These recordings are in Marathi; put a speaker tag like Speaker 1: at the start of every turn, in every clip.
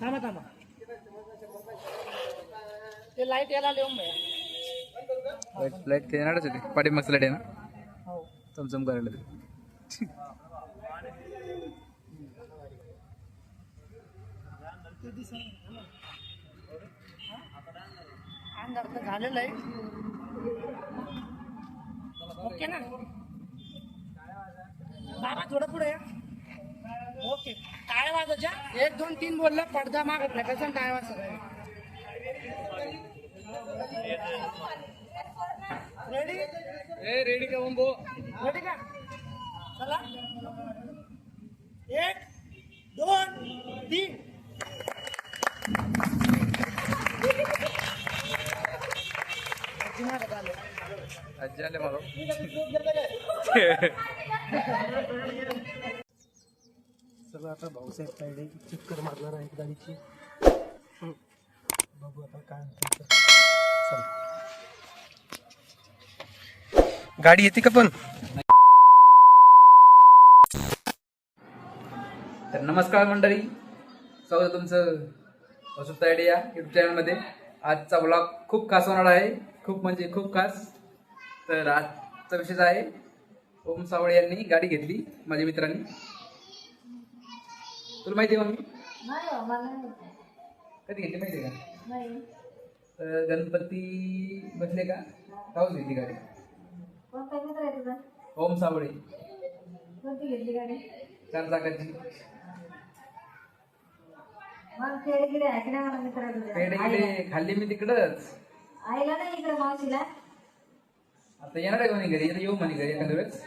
Speaker 1: थांबा थांबा. ते लाइट याला लिहून भैया.
Speaker 2: लाइट ते येणारच होती. पाठीमागचं लाइट ना?
Speaker 1: हो.
Speaker 2: चमचम करायला. ते.
Speaker 1: अंधार तर झालेलं आहे. ओके ना? बाबा थोडं पुढे या. ओके. टाळ्या वाजायच्या एक दोन तीन बोललं पडदा मागत नाही कसं टाळ्या वाजता रेडी
Speaker 2: ए रेडी का बंबो
Speaker 1: रेडी का? चला. एक दोन तीन. आलं.
Speaker 2: आजी आले मला
Speaker 3: सगळं साईड आहे चक्कर मारणार आहे गाडीची. बघू आता काय गाडी येते का पण?
Speaker 2: तर नमस्कार मंडळी. स्वागत तुमचं वसुत तायडे या युट्यूब चॅनलमध्ये आजचा ब्लॉग खूप खास होणार आहे. खूप म्हणजे खूप खास. तर आजचा विषय आहे ओम सावळे यांनी गाडी घेतली माझ्या मित्रांनी. तुला माहिती आहे मम्मी?
Speaker 4: नाही हो.
Speaker 2: कधी घेतली माहिती आहे का? तर गणपती बसले का? पाऊस घेतली गाडी. ओम सावळे. चार चाकाची. खाल्ली मी तिकडच.
Speaker 4: आईला नाही इकडे मावशीला.
Speaker 2: आता येणार आहे कोणी घरी? येऊ म्हणे घरी एखाद्या वेळेस.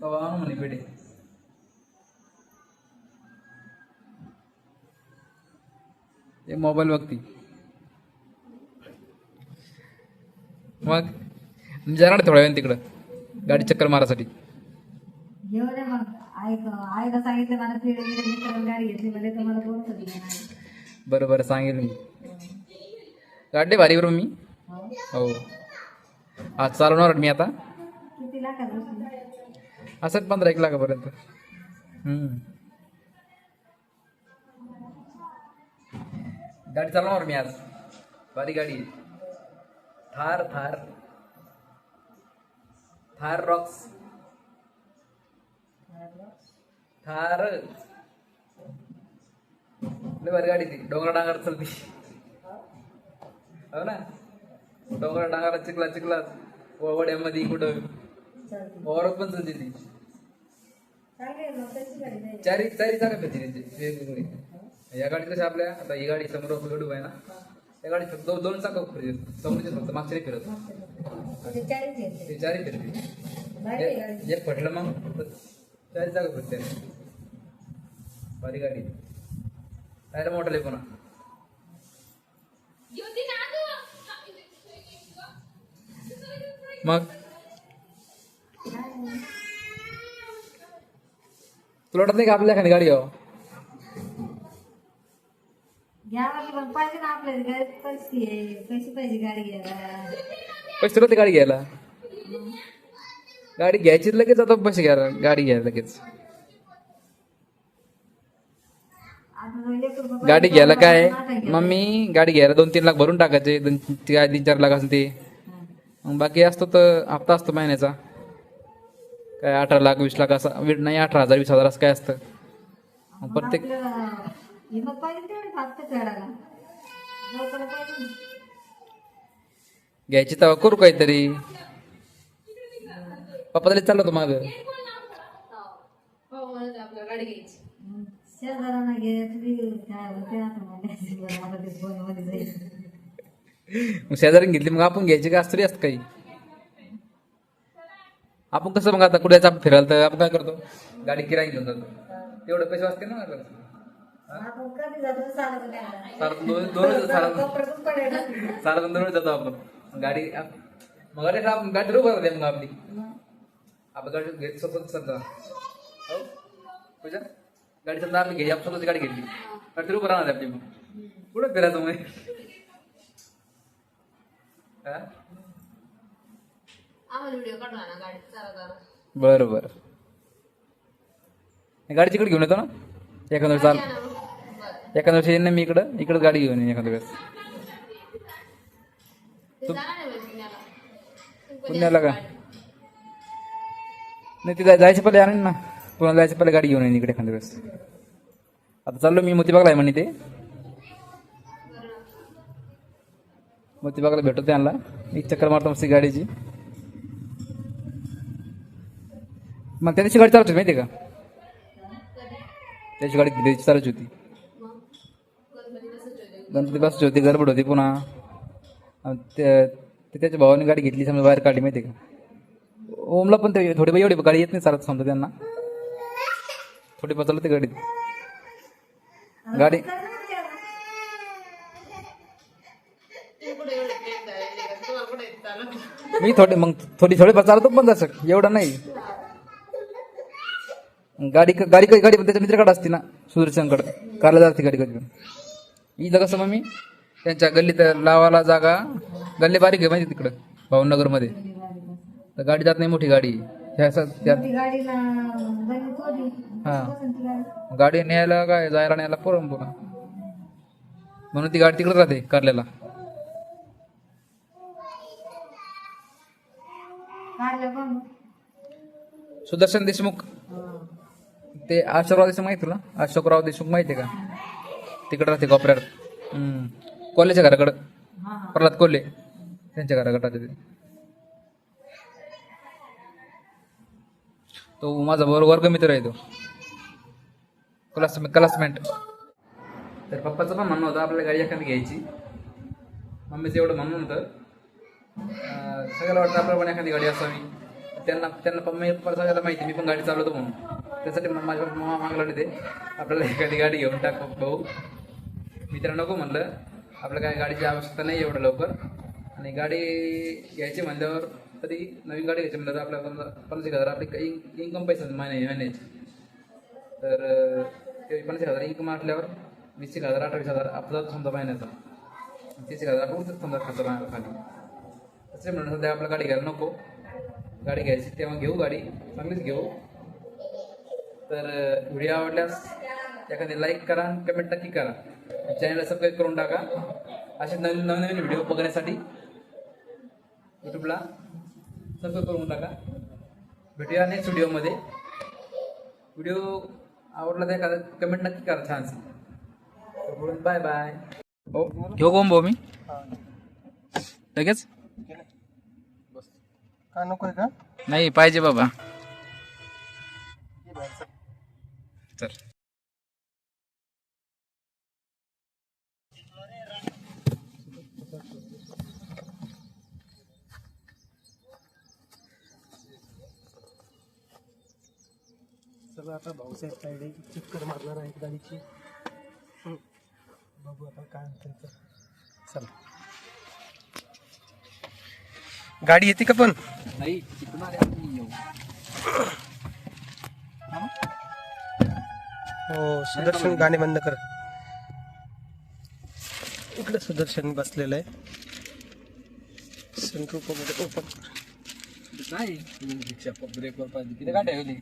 Speaker 2: तेव्हा म्हणे पेढे. हे मोबाईल बघती मग? जाणार थोड्या वेळ तिकडं. गाडी चक्कर मारासाठी.
Speaker 4: दे मग आईला सांगितलं मला गाडी घेतली म्हणजे बोलत होती
Speaker 2: बरं बरं सांगेल मी. गाडी भारी बरं मी
Speaker 4: हो?
Speaker 2: हो. आज चालवणार मी आता.
Speaker 4: किती लाखात बसली
Speaker 2: असंच पंधरा एक लाखापर्यंत. हम्म. गाडी चालवणार मी आज. भारी गाडी. थार थार. थार रॉक्स थार. लय भारी गाडी ती. डोंगर डांगर चलती हो ना? डोंगर डांगरात चिखला चिखलात वड्यामध्ये कुठं?
Speaker 4: चालते
Speaker 2: वावरात पण चलते ती. चारी चारी भेटते त्यांची वेगवेगळी. या गाडीत कशा आपल्या? आता ही गाडी समोर गडू आहे ना? या गाडीत फक्त दोन दोन चाका फिरत. समोरचे फक्त मागचे नाही फिरत.
Speaker 4: ते
Speaker 2: चारी फिरते.
Speaker 4: गाडी.
Speaker 2: एक- फटलं मग चारी चाका फिरते. भारी गाडी. टायर मोठा पुन्हा. मग? तुला वाटत नाही का आपल्या एखादी गाडी हो
Speaker 4: घ्यावं की पण पाहिजे ना आपल्या घरात पैसे पैसे पाहिजे गाडी घ्यायला.
Speaker 2: पैसे गाडी घ्यायला? गाडी घ्यायची लगेच आता पैसे घ्यायला गाडी घ्यायला लगेच. गाडी घ्यायला काय. मम्मी गाडी घ्यायला दोन तीन लाख भरून टाकायचे दोन ती- तीन चार लाख असेल ते.
Speaker 4: हं.
Speaker 2: मग बाकी असतो तर हप्ता असतो महिन्याचा. काय अठरा लाख वीस लाख असा नाही अठरा हजार वीस हजार असं काय असतं. प्रत्येक
Speaker 4: पाहिजे तेवढी लवकर पाहिजे.
Speaker 2: घ्यायची तेव्हा करू काहीतरी. पप्पा तरी चाललो तो माग.
Speaker 4: मग शेजारांना घे तुम्ही काय होते आता मला आता ते फोनमध्ये जाईल.
Speaker 2: मग शेजारी घेतली मग आपण घ्यायची का तरी असतं काही. आपण कसं मग आता कुठे जायचं आपण फिरायला तर आपण काय करतो? गाडी किराई घेऊन जातो. तेवढे पैसे वाचते ना.
Speaker 4: आपण कधी जातो चालत नाही
Speaker 2: सारा दोन दोन सारा
Speaker 4: कपड्यातच पडेल
Speaker 2: सारा दोन जातो आपण. गाडी आप- मग गाडी गाडी उभं राहते मग आपली. आपण गाडी घेत स्वतः समजा हो? पूजा? गाडी समजा आपली घ्यायची आपण स्वतःची गाडी घेतली. गाडी उभं राहणार आपली मग. कुठं फिरायचं मग? हा? बरं बरं. गाडी तिकडे घेऊन येतो ना? एखाद्या चाल एखाद्या वर्षी येईन ना मी इकडं इकडं गाडी घेऊन येईन एखाद्या वेळेस. तू- पुण्याला का? नाही ते जायचं पहिले आणेन ना. पुण्याला जायचं पहिले गाडी घेऊन येईन इकडे एखाद्या वेळेस. आता चाललो मी मोतीबागला आहे म्हणे ते. मोतीबागला भेटतो त्यांना एक चक्कर मारतो मस्त गाडीची. मग त्या दिवशी गाडी चालत होती माहिती आहे का? त्याची गाडी चालत होती. गणपती बसची होती गडबड होती पुन्हा. ते त्याच्या भावाने गाडी घेतली समजा बाहेर काढली माहिती आहे का? ओमला पण ते थोडे एवढी गाडी येत नाही चालत समजा त्यांना. थोडी बसवलं ते गाडीत गाडी मी थोडे मग थोडी थोडीफार चालवतो पण तसं एवढं नाही. गाडी गाडी गाडी पण त्याच्या मित्राकडे असते ना सुदर्शनकडे. कारला जाते गाडी कधी पण. इथं कसं मग मी त्यांच्या गल्लीत लावाला जागा. गल्ली बारीक आहे माहिती तिकडं भावनगरमध्ये तर गाडी जात नाही मोठी गाडी. ह्या त्यात हा.
Speaker 4: गाडी
Speaker 2: न्यायला काय? जायला न्यायला पोरं पुन्हा म्हणून ती गाडी तिकडे राहते कारल्याला. सुदर्शन देशमुख. ते अशोकराव देशमुख माहिती तुला? अशोकराव देशमुख माहिती का? तिकडे राहते कोपऱ्यात. हम्म. कोल्हेच्या घराकडं. प्रल्हाद कोल्हे. त्यांच्या घराकडे राहते ते. तो माझा वर वर्गमित्र आहे तो. Class classmate. तर पप्पाचं पण म्हणणं होतं आपल्याला गाडी एखादी घ्यायची. मम्मीचं एवढं म्हणणं होतं. सगळ्याला वाटतं आपल्याला पण एखादी गाडी असावी. त्यांना त्यांना पप्पा पप्पा सगळ्याला माहिती मी पण गाडी चालवतो म्हणून. त्यासाठी मग माझ्या मामा मागला ते. आपल्याला एखादी गाडी घेऊन टाक भाऊ. मी त्याला नको म्हणलं. आपल्या काय गाडीची आवश्यकता नाही एवढं लवकर. आणि गाडी घ्यायची म्हणल्यावर तरी नवीन गाडी घ्यायची म्हणलं तर आपल्या पंधरा पन्नास एक हजार आपली काही इन्कम पैसा महिने महिन्याची तर ते पन्नास एक हजार इन्कम असल्यावर वीस एक हजार अठ्ठावीस हजार आपला समजा महिन्याचा. तीस एक हजार उरतात समजा खर्च राहणार खाली. तसे म्हणून सध्या आपल्या गाडी घ्यायला नको. गाडी घ्यायची तेव्हा घेऊ गाडी चांगलीच घेऊ. तर व्हिडिओ आवडल्यास एखादी लाईक करा आणि कमेंट नक्की करा. चॅनलला सबस्क्राईब करून टाका. असे नवीन नवीन नवीन व्हिडिओ बघण्यासाठी यूट्यूबला सबस्क्राईब करून टाका. भेटूया नेक्स्ट व्हिडिओमध्ये व्हिडिओ आवडला तर कमेंट नक्की करा छान बाय बाय हो घेऊ कोण भाऊ मी? लगेच?
Speaker 3: का नको आहे का?
Speaker 2: नाही पाहिजे बाबा. चल.
Speaker 3: सगळं आता भाऊसाहेब तायडे चक्कर मारणार आहे गाडीची. बघू आता काय म्हणतात तर. चला. गाडी येते का पण?
Speaker 2: नाही तिकडून आले आपण येऊ.
Speaker 3: हो सुदर्शन गाणे बंद कर. इकडे सुदर्शन बसलेलं आहे. सनरूप वगैरे ओपन कर.
Speaker 2: नाही रिक्षा ब्रेकवर पाहिजे किती गाडी ठेवली.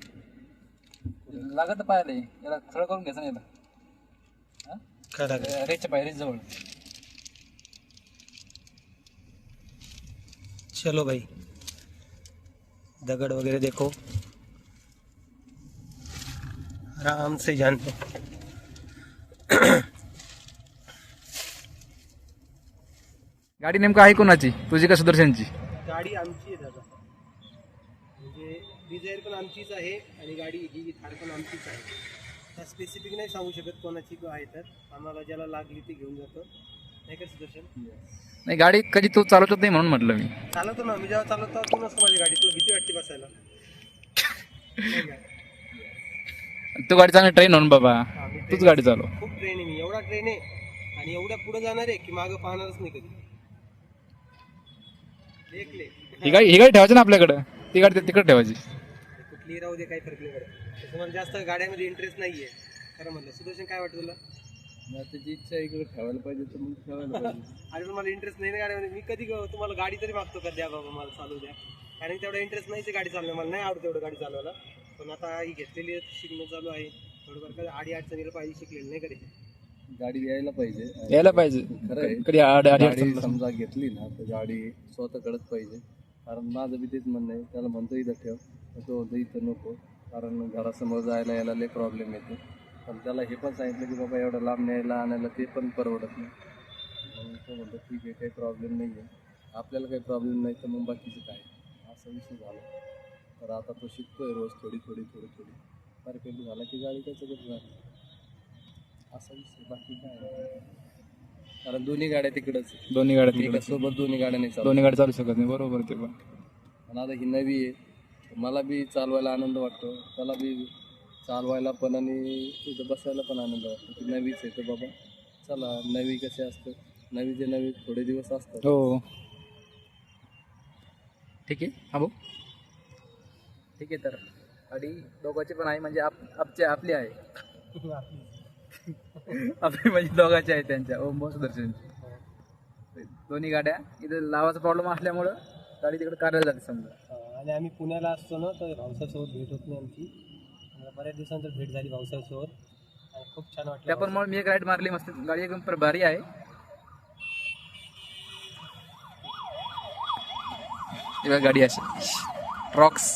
Speaker 2: लागत पाहिले. याला थोडं करून घ्यायचं नाही याला
Speaker 3: काय लागेल
Speaker 2: रेच्या पायरीच जवळ
Speaker 3: चलो भाई. दगड़ वगैरह देखो. आराम से जान दो
Speaker 2: गाडी नेमकं आहे कोणाची? तुझी का सुदर्शनची?
Speaker 3: गाडी आमची आहे दादा. म्हणजे डिझायर पण आमचीच आहे आणि गाडी ही थार पण आमचीच आहे. त्या स्पेसिफिक नाही सांगू शकत कोणाची आहे तर. आम्हाला ज्याला लागली ती घेऊन जातो. नाही का सुदर्शन?
Speaker 2: नाही गाडी कधी तू चालवत नाही म्हणून म्हटलं मी.
Speaker 3: चालवतो ना मी जेव्हा चालवतो तू नसतो माझी गाडी तुला भीती वाटते बसायला. नाही का?
Speaker 2: तू गाडी चांगली ट्रेन होऊन बाबा.
Speaker 3: हा, मी
Speaker 2: तूच गाडी चालव.
Speaker 3: खूप ट्रेन आहे मी. एवढा ट्रेन आहे. आणि एवढ्या पुढे जाणार आहे की मागं पाहणारच नाही कधी.
Speaker 2: ही गाडी ही गाडी ठेवायची ना आपल्याकडं? ती गाडी तिकडे ठेवायची.
Speaker 3: कुठलीही राहू दे काही फरक नाही पडत. तसं मला जास्त गाड्यामध्ये इंटरेस्ट नाहीये. खरं म्हणलं. सुदर्शन काय वाटतं तुला?
Speaker 2: त्याची इच्छा इकडे ठेवायला पाहिजे तर मग ठेवायला पाहिजे.
Speaker 3: आणि पण मला इंटरेस्ट नाही ना गाड्यामध्ये. मी कधी तुम्हाला गाडी तरी मागतो का? द्या बाबा मला चालू द्या. कारण तेवढा इंटरेस्ट नाही गाडी चालवणं मला नाही आवडत तेवढं गाडी चालवायला. पण आता ही घेतलेली आहे शिकणं चालू आहे. थोडंफार काय आडी अडचणीला पाहिजे शिकलेली नाही कधी.
Speaker 5: गाडी यायला पाहिजे.
Speaker 6: यायला पाहिजे.
Speaker 5: खरं आहे.
Speaker 6: कधी आड
Speaker 5: गाडी समजा घेतली ना तर गाडी स्वतःकडेच पाहिजे. कारण माझं बी तेच म्हणणं आहे. त्याला म्हणतो इथं ठेव. तर तो म्हणतो इथं नको कारण घरासमोर जायला यायला लय प्रॉब्लेम येतो. पण त्याला हे पण सांगितलं की बाबा एवढं लांब न्यायला आणायला ते पण परवडत नाही. तो म्हणतो ठीक आहे काही प्रॉब्लेम नाही आहे आपल्याला काही प्रॉब्लेम नाही तर मग बाकीचं काय? असा विषय झाला. तर आता तो शिकतोय रोज थोडी थोडी थोडी थोडी. परफेक्ट झाला की गाडी त्याच्याकडे जाते. असा विषय बाकी काय. कारण दोन्ही गाड्या तिकडच आहे.
Speaker 6: दोन्ही गाड्या तिकडे
Speaker 5: सोबत दोन्ही गाड्या नाही
Speaker 6: दोन्ही गाड्या चालू शकत नाही. बरोबर ते पण.
Speaker 5: आणि आता ही नवी आहे. मला बी चालवायला आनंद वाटतो. त्याला बी चालवायला पण आणि तिथं बसायला पण आनंद वाटतो. ती नवीच आहे तर बाबा चला नवी कसे असतं? नवीचे नवी थोडे दिवस असतात.
Speaker 6: हो.
Speaker 2: ठीक आहे. हा भाऊ. ठीक आहे तर. गाडी दोघांची पण आहे म्हणजे आप आपची आपली आहे आपली म्हणजे दोघांची आहे त्यांच्या. ओम भाऊ सुदर्शनची दोन्ही गाड्या. इथं लावाचा प्रॉब्लेम असल्यामुळं गाडी तिकडे काढायला जाते समजा.
Speaker 3: आणि आम्ही पुण्याला असतो ना तर भाऊसाहेबसोबत भेट होत नाही आमची. आम्हाला बऱ्याच दिवसानंतर भेट झाली भाऊसाहेबसोबत आणि खूप छान वाटलं
Speaker 2: त्या पण मग मी एक राईड मारली मस्त. गाडी एकदम पर- भारी आहे. ही बघा गाडी अशी. ट्रॉक्स